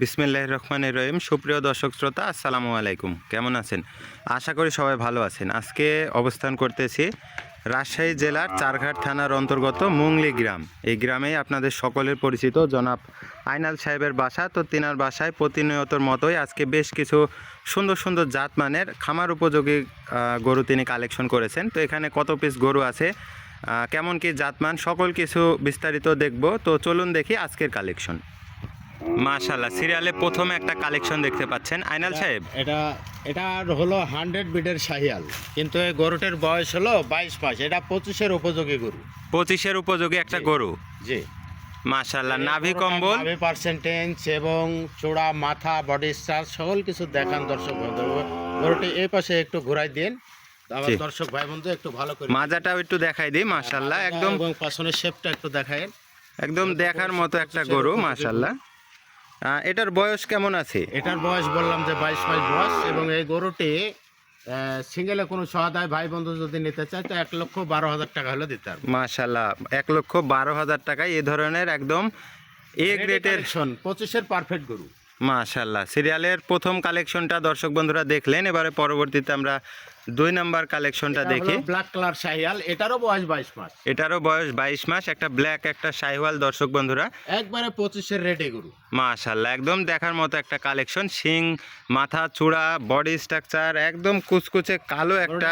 বিসমিল্লাহ রহমানের রহিম। সুপ্রিয় দর্শক শ্রোতা, আসসালামু আলাইকুম। কেমন আছেন? আশা করি সবাই ভালো আছেন। আজকে অবস্থান করতেছি রাজশাহী জেলার চারঘাট থানার অন্তর্গত মুংলি গ্রাম। এই গ্রামেই আপনাদের সকলের পরিচিত জনাব আইনাল সাহেবের বাসা। তো তিনার বাসায় প্রতিনিয়তর মতোই আজকে বেশ কিছু সুন্দর সুন্দর জাতমানের খামার উপযোগী গরু তিনি কালেকশন করেছেন। তো এখানে কত পিস গরু আছে কেমন কি জাতমান, সকল কিছু বিস্তারিত দেখব। তো চলুন দেখি আজকের কালেকশন। মাশাল্লাহ সিরিয়ালে প্রথমে একটা কালেকশন দেখতে পাচ্ছেন। আইনাল সাহেব? এটা এটা হলো হান্ড্রেড বিডের শাহিয়াল। কিন্তু এই গরুটার বয়স হলো বাইশ মাস। এটা পঁচিশের উপযোগী গরু। পঁচিশের উপযোগী একটা গরু? জি। মাশাল্লাহ নাভি কম্বল? নাভি পার্সেন্টেজ এবং চূড়া মাথা বডি স্ট্রাচ সকল কিছু দেখান দর্শক গরুটি এই পাশে একটু ঘুরাই দিন। আমার দর্শক ভাই বন্ধু একটু ভালো করে মাজাটাও একটু দেখাই দিই মাশাল্লাহ একদম এবং পাশনের শেপটা একটু দেখায় একদম দেখার মতো একটা গরু মাশাল্লাহ এটার বয়স কেমন আছে? এটার বয়স বললাম যে বাইশ মাস বয়স এবং এই গরুটি সিঙ্গেলে কোনো সহায় ভাই বন্ধু যদি নিতে চায় তো এক লক্ষ বারো হাজার টাকা হলে দিতে পারবে। মাশাল্লাহ এক লক্ষ বারো হাজার টাকায় এই ধরনের একদম এ গ্রেডের পঁচিশের পারফেক্ট গরু। মাশাল্লাহ সিরিয়ালের প্রথম কালেকশনটা দর্শক বন্ধুরা দেখলেন এবারে পরবর্তীতে আমরা দুই নাম্বার কালেকশনটা দেখি। Black colour Sahiwal. এটারও বয়স বাইশ মাস। এটারও বয়স বাইশ মাস একটা ব্ল্যাক একটা শাহিওয়াল। দর্শক বন্ধুরা একবারে পঁচিশের রেটে গরু। মাশাল্লাহ একদম দেখার মতো একটা কালেকশন। শিং মাথা চূড়া বডি স্ট্রাকচার একদম কুচকুচে কালো একটা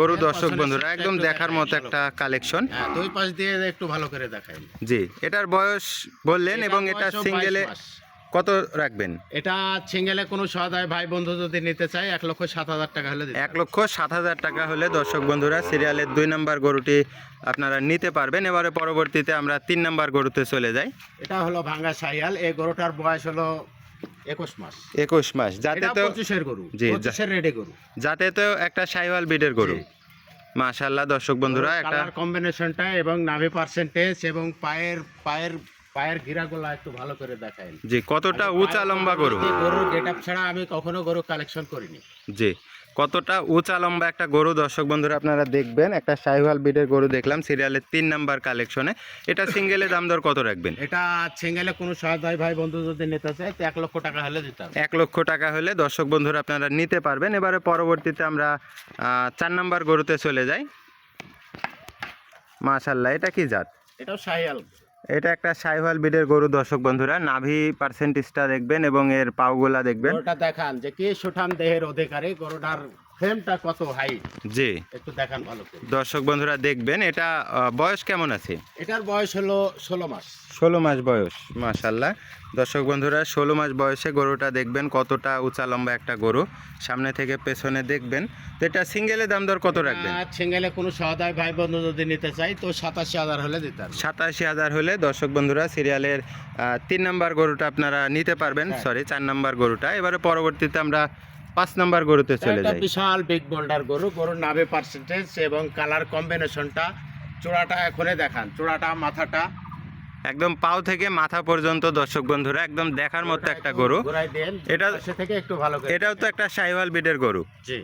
গরু দর্শক বন্ধুরা একদম দেখার মতো একটা কালেকশন। হ্যাঁ দুই পাশ দিয়ে একটু ভালো করে দেখাই। জি এটার বয়স বললেন এবং এটা সিঙ্গেলে। কত রাখবেন? এটা সিঙ্গেলে কোনো সহায় ভাই বন্ধু যদি নিতে চায় এক লক্ষ সাত হাজার টাকা হলে এক লক্ষ সাত হাজার টাকা হলে দর্শক বন্ধুরা সিরিয়ালের দুই নাম্বার গরুটি আপনারা নিতে পারবেন। এবারে পরবর্তীতে আমরা তিন নাম্বার গরুতে চলে যাই। এটা হলো ভাঙ্গা শাহিয়াল এই গরুটার বয়স হলো একুশ মাস। একুশ মাস। যাতে তো পঁচিশের গরু। জি, যা- গরু। যাতে তো একটা সাইওয়াল বিডের গরু। মাশাল্লাহ দর্শক বন্ধুরা একটা কম্বিনেশনটা এবং নাভি পার্সেন্টেজ এবং পায়ের পায়ের পায়ের গিরাগুলা একটু ভালো করে দেখায় জি কতটা উঁচা লম্বা গরু? গরুর গেটআপ ছাড়া আমি কখনো গরু কালেকশন করিনি। জি কতটা উঁচা লম্বা একটা গরু? দর্শক বন্ধুরা আপনারা দেখবেন একটা সাইওয়াল বিডের গরু দেখলাম সিরিয়ালের তিন নাম্বার কালেকশনে। এটা সিঙ্গেলে দাম দর কত রাখবেন? এটা সিঙ্গেলে কোনো সহায় ভাই বন্ধু যদি নিতে চায় তো এক লক্ষ টাকা হলে দিতে হবে। এক লক্ষ টাকা হলে দর্শক বন্ধুরা আপনারা নিতে পারবেন। এবারে পরবর্তীতে আমরা চার নাম্বার গরুতে চলে যাই। মাশাল্লাহ এটা কি জাত? এটাও শাহিয়াল এটা একটা সাইভাল বিডের গরু, দর্শক বন্ধুরা। নাভি পার্সেন্টেজটা দেখবেন এবং এর পাওগুলা দেখবেন। গরুটা দেখান যে কি সুঠাম দেহের অধিকারী, গরুটার ফ্রেমটা কত হাইট জি। একটু দেখান ভালো করে। দর্শক বন্ধুরা দেখবেন এটা বয়স কেমন আছে? এটার বয়স হলো ষোলো মাস। ষোলো মাস বয়স মাশাল্লাহ দর্শক বন্ধুরা ষোলো মাস বয়সে গরুটা দেখবেন কতটা উঁচা লম্বা একটা গরু। সামনে থেকে পেছনে দেখবেন। তো এটা সিঙ্গেলে দাম দর কত রাখবেন? সিঙ্গেলে কোনো সহায় ভাই বন্ধু যদি নিতে চাই তো সাতাশি হাজার হলে দিতে সাতাশি হাজার হলে দর্শক বন্ধুরা সিরিয়ালের তিন নাম্বার গরুটা আপনারা নিতে পারবেন। হ্যাঁ। সরি চার নাম্বার গরুটা। এবারে পরবর্তীতে আমরা পাঁচ নাম্বার গরুতে চলে যাই বিশাল বিগ বোল্ডার গরু গরুর নাভে পার্সেন্টেজ এবং কালার কম্বিনেশনটা চূড়াটা এখনই দেখান চূড়াটা মাথাটা। একদম পাও থেকে মাথা পর্যন্ত দর্শক বন্ধুরা একদম দেখার মতো একটা গরু। এটা- থেকে একটু ভালো এটাও তো একটা সাইওয়াল বিডের গরু। জি।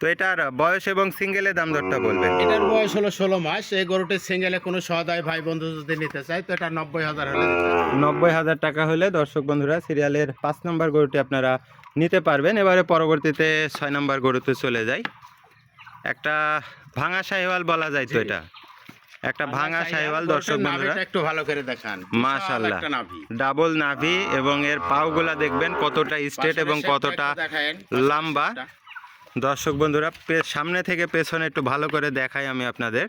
তো এটার বয়স এবং সিঙ্গেলে দাম দরটা বলবেন? এটার বয়স হলো ষোলো মাস এই গরুটির সিঙ্গেলে কোনো সহায় ভাই বন্ধু যদি নিতে চায় তো এটা নব্বই হাজার হলে নব্বই হাজার টাকা হলে দর্শক বন্ধুরা সিরিয়ালের পাঁচ নম্বর গরুটি আপনারা নিতে পারবেন। এবারে পরবর্তীতে ছয় নম্বর গরুতে চলে যাই। একটা ভাঙা সাহিওয়াল বলা যায় তো এটা। একটা ভাঙা সাহিওয়াল দর্শক বন্ধুরা। একটু ভালো করে দেখান। মাশাআল্লাহ। ডাবল নাভি এবং এর পাওগুলা দেখবেন কতটা স্ট্রেট এবং কতটা। লম্বা। দর্শক বন্ধুরা সামনে থেকে পেছনে একটু ভালো করে দেখাই আমি আপনাদের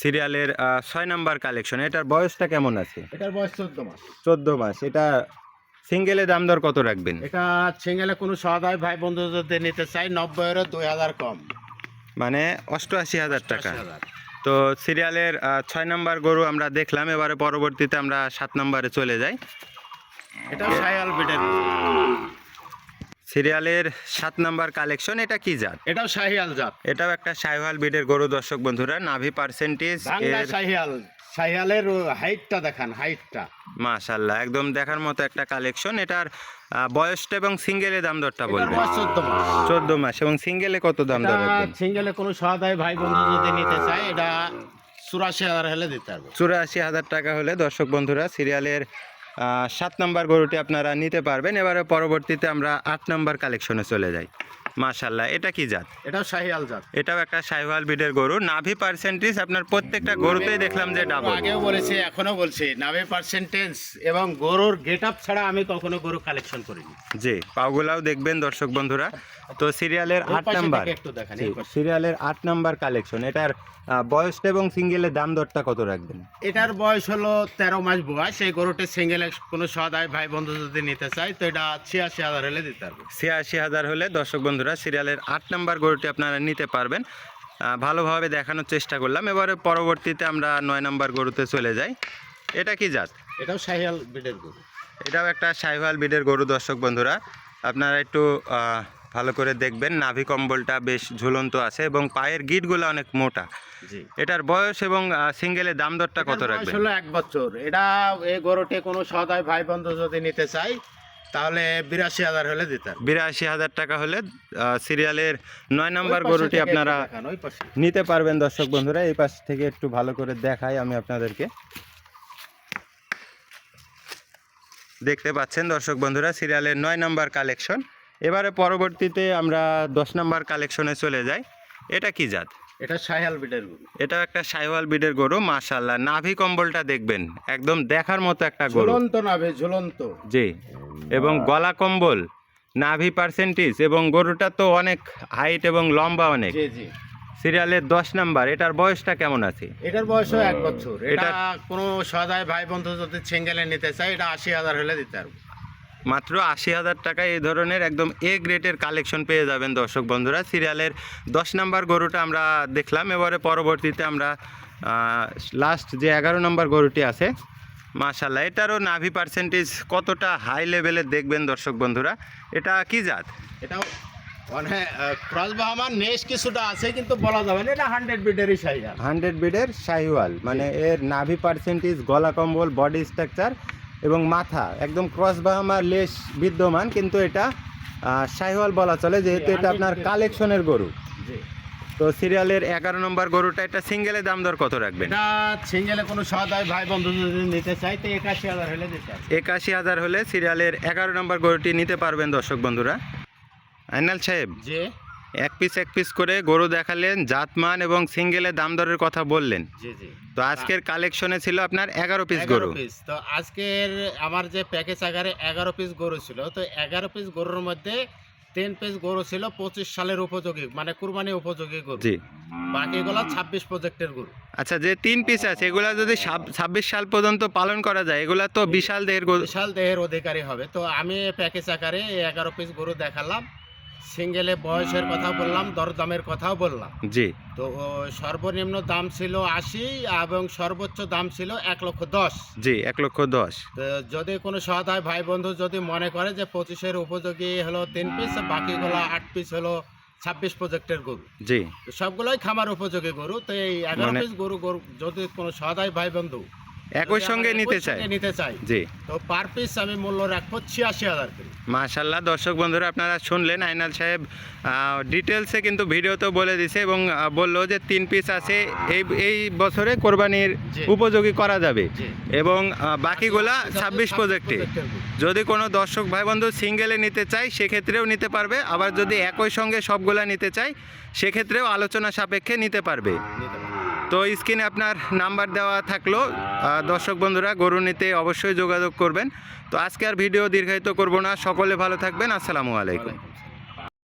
সিরিয়ালের ছয় নাম্বার কালেকশন। এটার বয়সটা কেমন আছে? এটার বয়স চোদ্দ মাস। চোদ্দ মাস। এটা সিঙ্গেলে দাম দর কত রাখবেন? এটা সিঙ্গেলে কোনো সহায় ভাই বন্ধু যদি নিতে চাই নব্বই দুই হাজার কম। মানে অষ্টআশি হাজার টাকা। তো সিরিয়ালের ছয় নম্বর গরু আমরা দেখলাম এবারে পরবর্তীতে আমরা সাত নম্বরে চলে যাই। এটা শায়াল বিটের সিরিয়ালের সাত নম্বর কালেকশন এটা কি জাত? এটাও শাহিয়াল জাত। এটাও একটা সাইওয়াল বিডের গরু দর্শক বন্ধুরা। নাভি পার্সেন্টেজ বাংলা শাহিয়াল শাহিয়ালের হাইটটা দেখান হাইটটা। মাশাল্লাহ একদম দেখার মতো একটা কালেকশন এটার বয়সটা এবং সিঙ্গেলে দাম দরটা বলবেন? চোদ্দ মাস। চোদ্দ মাস এবং সিঙ্গেলে কত দাম দর সিঙ্গেলে কোনো সহায় ভাই বন্ধু যদি নিতে চায় এটা চুরাশি হাজার হলে দিতে হবে চুরাশি হাজার টাকা হলে দর্শক বন্ধুরা সিরিয়ালের সাত নম্বর গরুটি আপনারা নিতে পারবেন। এবারে পরবর্তীতে আমরা আট নম্বর কালেকশনে চলে যাই। মাশাল্লাহ এটা কি জাত? এটাও জাত। এটাও একটা বিডের গরু। নাভি পার্সেন্টেজ আপনার প্রত্যেকটা গরুতেই দেখলাম যে ডাবল আগেও বলেছি এখনও বলছি নাভে পার্সেন্টেজ এবং গরুর ছাড়া আমি কখনো গরু কালেকশন করিনি। জি পাগুলাও দেখবেন দর্শক বন্ধুরা। তো সিরিয়ালের আট নাম্বার। সিরিয়ালের আট নাম্বার কালেকশন এটার বয়সটা এবং সিঙ্গেলের দাম দরটা কত রাখবেন? এটার বয়স হলো তেরো মাস বয়স। এই গরুটি সিঙ্গেল কোনো সদায় ভাই বন্ধু যদি নিতে চায় তো এটা ছিয়াশি হাজার হলে দিতে পারবে। ছিয়াশি হাজার হলে দর্শক বন্ধুরা সিরিয়ালের আট নাম্বার গরুটি আপনারা নিতে পারবেন। ভালোভাবে দেখানোর চেষ্টা করলাম। এবারে পরবর্তীতে আমরা নয় নাম্বার গরুতে চলে যাই। এটা কি জাত? এটাও শাহিয়াল বিডের গরু। এটাও একটা সাইভাল বিডের গরু দর্শক বন্ধুরা। আপনারা একটু ভালো করে দেখবেন। নাভি কম্বলটা বেশ ঝুলন্ত আছে এবং পায়ের গিটগুলো অনেক মোটা। এটার বয়স এবং সিঙ্গেলের দাম দরটা কত রাখবেন? হলো এক বছর। এটা এই গরুটি কোনো সদায় ভাই বন্ধু যদি নিতে চায় তাহলে বিরাশি হাজার হলে দিতে পারবে বিরাশি হাজার টাকা হলে সিরিয়ালের নয় নম্বর গরুটি আপনারা। নিতে পারবেন দর্শক বন্ধুরা এই পাশ থেকে একটু ভালো করে দেখাই আমি আপনাদেরকে। দেখতে পাচ্ছেন দর্শক বন্ধুরা সিরিয়ালের নয় নাম্বার কালেকশন। এবারে পরবর্তীতে আমরা দশ নম্বর কালেকশনে চলে যাই। এটা কি জাত? এটা শাহিয়াল বিডের গরু। এটাও একটা সাইওয়াল বিডের গরু মাশাল্লাহ নাভি কম্বলটা দেখবেন একদম দেখার মতো একটা গরু। ঝুলন্ত নাভে ঝুলন্ত। জি এবং গলা কম্বল নাভি পার্সেন্টেজ এবং গরুটা তো অনেক হাইট এবং লম্বা অনেক। জি জি। সিরিয়ালের দশ নাম্বার এটার বয়সটা কেমন আছে? এটার বয়সও এক বছর। এটা এটা- কোনো সদায় ভাই বন্ধু যদি সিঙ্গেলে নিতে চায় এটা আশি হাজার হলে দিতে পারব। মাত্র আশি হাজার টাকায় এই ধরনের একদম এ গ্রেডের কালেকশন পেয়ে যাবেন দর্শক বন্ধুরা। সিরিয়ালের দশ নাম্বার গরুটা আমরা দেখলাম এবারে পরবর্তীতে আমরা লাস্ট যে এগারো নম্বর গরুটি আছে মাশাল্লাহ এটারও নাভি পার্সেন্টেজ কতটা হাই লেভেলের দেখবেন দর্শক বন্ধুরা? এটা কি জাত? এটাও মানে ক্রস নেশ কিছুটা আছে কিন্তু বলা যাবে না এটা হান্ড্রেড বিডেরই হান্ড্রেড বিডের শাহিওয়াল মানে এর নাভি পার্সেন্টেজ গলা কম্বল বডি স্ট্রাকচার এবং মাথা একদম ক্রস বাহামার লেশ বিদ্যমান কিন্তু এটা আহ, বলা চলে যেহেতু এটা আপনার কালেকশনের গরু। তো সিরিয়ালের এগারো নম্বর গরুটা এটা সিঙ্গেলের দাম দর কত রাখবেন? এটা সিঙ্গেলে কোনো সদায় ভাই বন্ধু যদি নিতে চায় তো একাশি হাজার হলে একাশি হাজার হলে সিরিয়ালের এগারো নম্বর গরুটি নিতে পারবেন দর্শক বন্ধুরা। আইনাল সাহেব যে এক পিস এক পিস করে গরু দেখালেন জাতমান এবং সিঙ্গেলের দাম দরের কথা বললেন। জি জি। তো আজকের কালেকশনে ছিল আপনার এগারো পিস গরু। পিস তো আজকের আমার যে প্যাকেজ আকারে এগারো পিস গরু ছিল তো এগারো পিস গরুর মধ্যে তিন পিস গরু ছিল পঁচিশ সালের উপযোগী মানে কুরবানি উপযোগী গরু। জি। বাকিগুলো ছাব্বিশ প্রজেক্টের গরু। আচ্ছা যে তিন পিস আছে এগুলা যদি ছাব্বিশ সাল পর্যন্ত পালন করা যায় এগুলা তো বিশাল দেহের বিশাল দেহের অধিকারী হবে। তো আমি প্যাকেজ আকারে এগারো পিস গরু দেখালাম। সিঙ্গেলে বয়সের কথা বললাম দরদামের কথাও বললাম। জি। তো সর্বনিম্ন দাম ছিল আশি এবং সর্বোচ্চ দাম ছিল এক লক্ষ দশ। জি এক লক্ষ দশ। যদি কোনো সহায় ভাই বন্ধু যদি মনে করে যে পঁচিশের উপযোগী হলো তিন পিস বাকিগুলো আট পিস হলো ছাব্বিশ প্রজেক্টের গরু। জি। সবগুলোই খামার উপযোগী গরু তো এই এগারো মানে- পিস গরু গরু যদি কোনো সহায় ভাই বন্ধু একই সঙ্গে নিতে সঙ্গে নিতে চাই জি। তো পার পিস আমি মূল্য রাখব ছিয়াশি হাজার করে। মাশাল্লাহ দর্শক বন্ধুরা আপনারা শুনলেন আইনাল সাহেব ডিটেলসে কিন্তু ভিডিওতেও বলে দিছে এবং বলল যে তিন পিস আছে এই এই বছরে কোরবানির উপযোগী করা যাবে। এবং বাকিগুলা ছাব্বিশ প্রজেক্টে। যদি কোনো দর্শক ভাই বন্ধু সিঙ্গেলে নিতে চায় সেক্ষেত্রেও নিতে পারবে। আবার যদি একই সঙ্গে সবগুলা নিতে চাই সেক্ষেত্রেও আলোচনা সাপেক্ষে নিতে পারব। তো স্ক্রিনে আপনার নাম্বার দেওয়া থাকল দর্শক বন্ধুরা, গরু নিতে অবশ্যই যোগাযোগ করবেন। তো আজকে আর ভিডিও দীর্ঘায়িত করব না। সকলে ভালো থাকবেন। আসসালামু আলাইকুম।